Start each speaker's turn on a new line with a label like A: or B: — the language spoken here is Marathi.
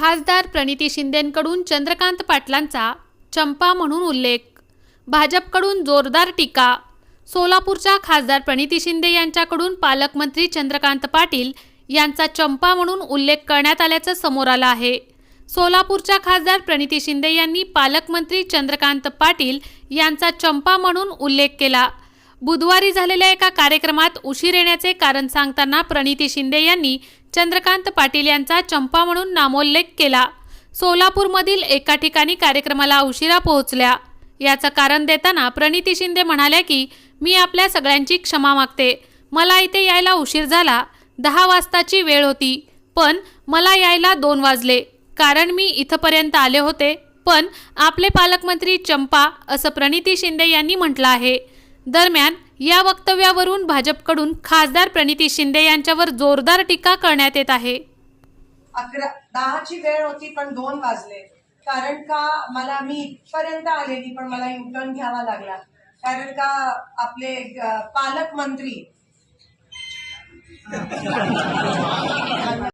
A: खासदार प्रणिती शिंदेंकडून चंद्रकांत पाटलांचा चंपा म्हणून उल्लेख. भाजपकडून जोरदार टीका. सोलापूरच्या खासदार प्रणिती शिंदे यांच्याकडून पालकमंत्री चंद्रकांत पाटील यांचा चंपा म्हणून उल्लेख करण्यात आल्याचं समोर आलं आहे. सोलापूरच्या खासदार प्रणिती शिंदे यांनी पालकमंत्री चंद्रकांत पाटील यांचा चंपा म्हणून उल्लेख केला. बुधवारी झालेल्या एका कार्यक्रमात उशीर येण्याचे कारण सांगताना प्रणिती शिंदे यांनी चंद्रकांत पाटील यांचा चंपा म्हणून नामोल्लेख केला. सोलापूरमधील एका ठिकाणी कार्यक्रमाला उशिरा पोहोचल्या. याचं कारण देताना प्रणिती शिंदे म्हणाल्या की मी आपल्या सगळ्यांची क्षमा मागते. मला इथे यायला उशीर झाला. दहा वाजताची वेळ होती. पण मला यायला दोन वाजले. कारण मी इथंपर्यंत आले होते. पण आपले पालकमंत्री चंपा असं प्रणिती शिंदे यांनी म्हटलं आहे. दरम्यान या वक्तव्यावरून भाजपकडून खासदार प्रणिती शिंदे यांच्यावर जोरदार टीका करण्यात येत आहे.
B: अकरा दहाची वेळ होती पण दोन वाजले. कारण का मला मी इथपर्यंत आलेली पण मला युटर्न घ्यावा लागला. कारण का आपले पालकमंत्री